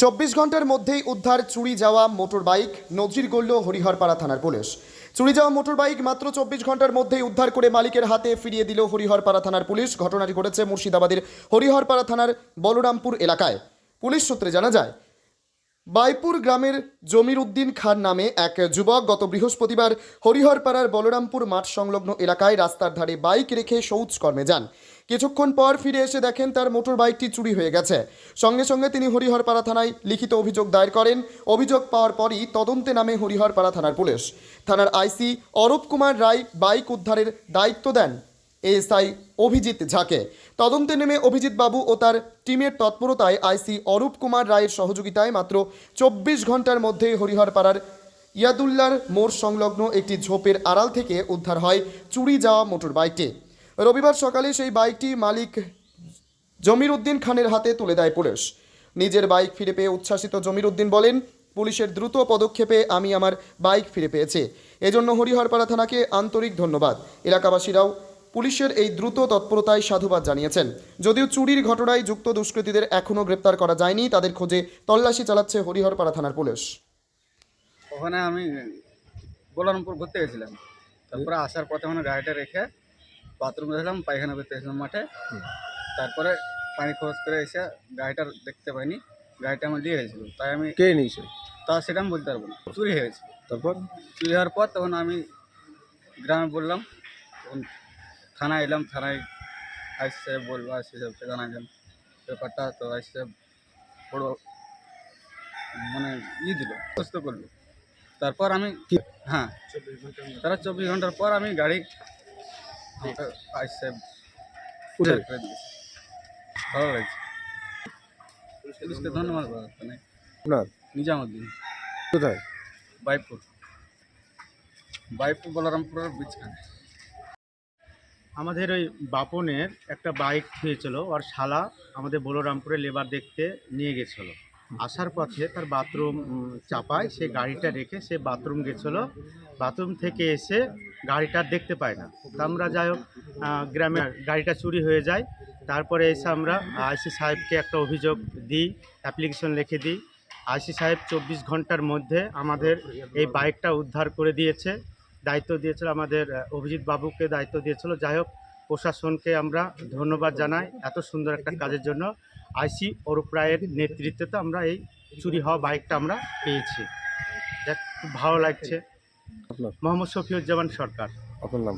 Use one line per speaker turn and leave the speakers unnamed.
চব্বিশ ঘণ্টার মধ্যেই উদ্ধার চুরি যাওয়া মোটর বাইক নজির গড়ল হরিহরপাড়া থানার পুলিশ। চুরি যাওয়া মোটর বাইক মাত্র চব্বিশ ঘণ্টার মধ্যেই উদ্ধার করে মালিকের হাতে ফিরিয়ে দিল হরিহরপাড়া থানার পুলিশ। ঘটনাটি ঘটেছে মুর্শিদাবাদের হরিহরপাড়া থানার বলরামপুর এলাকায়। পুলিশ সূত্রে জানা যায়, বাইপুর গ্রামের জমির উদ্দিন খান নামে এক যুবক গত বৃহস্পতিবার হরিহরপাড়ার বলরামপুর মাঠ সংলগ্ন এলাকায় রাস্তার ধারে বাইক রেখে শৌচকর্মে যান। কিছুক্ষণ পর ফিরে এসে দেখেন তার মোটর বাইকটি চুরি হয়ে গেছে। সঙ্গে সঙ্গে তিনি হরিহরপাড়া থানায় লিখিত অভিযোগ দায়ের করেন। অভিযোগ পাওয়ার পরই তদন্তে নামে হরিহরপাড়া থানার পুলিশ। থানার আইসি অরূপ কুমার রায় বাইক উদ্ধারের দায়িত্ব দেন এএসআই অভিজিৎ ঝাকে। তদন্তে নেমে অভিজিৎ বাবু ও তার টিমের তৎপরতায় আইসি অরূপ কুমার রায়ের সহযোগিতায় মাত্র চব্বিশ ঘণ্টার মধ্যে হরিহরপাড়ার ইয়াদুল্লার মোড় সংলগ্ন একটি ঝোপের আড়াল থেকে উদ্ধার হয় চুরি যাওয়া মোটর বাইকটি রবিবার সকালে সেই বাইকটি মালিক জমির উদ্দিন খানের হাতে তুলে দেয় পুলিশ। নিজের বাইক ফিরে পেয়ে উচ্ছ্বাসিত জমির উদ্দিন বলেন, পুলিশের দ্রুত পদক্ষেপে আমি আমার বাইক ফিরে পেয়েছি। এজন্য হরিহরপাড়া থানাকে আন্তরিক ধন্যবাদ। এলাকাবাসীরাও পুলিশের এই দ্রুত তৎপরতায় সাধুবাদ জানিয়েছেন। যদিও চুরির ঘটনায় যুক্ত দুষ্কৃতীদের এখনও গ্রেপ্তার করা যায়নি, তাদের খোঁজে তল্লাশি চালাচ্ছে হরিহরপাড়া থানার পুলিশ।
ওখানে আমি গোলামপুর ঘুরতে গেছিলাম। তারপরে আসার পথে মানে গাড়িটা রেখে বাথরুম গেছিলাম পায়খানা করতে গেছিলাম মাঠে। তারপরে পানি খরচ করে এসে গাড়িটা দেখতে পাইনি। গাড়িটা আমার দিয়ে গেছিল। তাই আমি
কে নিয়েছে?
তা সেটা আমি বলতে পারব না। চুরি হয়ে গেছে।
তারপর?
চুরি হওয়ার পর তখন আমি গ্রামে বললাম তখন থানায় এলাম থানায় আইসি সাহেব বলব আইসি সাহেবকে জানাইলাম ব্যাপারটা তো আইসি সাহেব বড় মানে ই দিল সুস্থ করল। তারপর আমি হ্যাঁ তারা চব্বিশ ঘণ্টার পর আমি গাড়ি আইসি সাহেব
কোথায়?
করে দিয়েছে ভালো লাগছে। পুলিশকে ধন্যবাদ। মানে
আপনার?
নিজামুদ্দিন।
কোথায়?
বাইপুর বাইপুর বলরামপুরের বিচখানে
আমাদের ওই বাপনের একটা বাইক হয়েছিল ওর শালা আমাদের বলরামপুরে লেবার দেখতে নিয়ে গেছিল। আসার পথে তার বাথরুম চাপায়, সে গাড়িটা রেখে সে বাথরুম গেছিল। বাথরুম থেকে এসে গাড়িটা দেখতে পায় না। তা আমরা যাই হোক গ্রামে গাড়িটা চুরি হয়ে যায়। তারপরে এসে আমরা আইসি সাহেবকে একটা অভিযোগ দিই, অ্যাপ্লিকেশন লিখে দিই। আইসি সাহেব চব্বিশ ঘণ্টার মধ্যে আমাদের এই বাইকটা উদ্ধার করে দিয়েছে, দায়িত্ব দিয়েছিল আমাদের অভিজিৎ বাবুকে দায়িত্ব দিয়েছিল। যাই হোক, প্রশাসনকে আমরা ধন্যবাদ জানাই এত সুন্দর একটা কাজের জন্য। আইসি অরূপ রায়ের নেতৃত্বে আমরা এই চুরি হওয়া বাইকটা আমরা পেয়েছি। যাক খুব ভালো লাগছে। মোহাম্মদ শফিউজ্জামান সরকার।
আপনার নাম?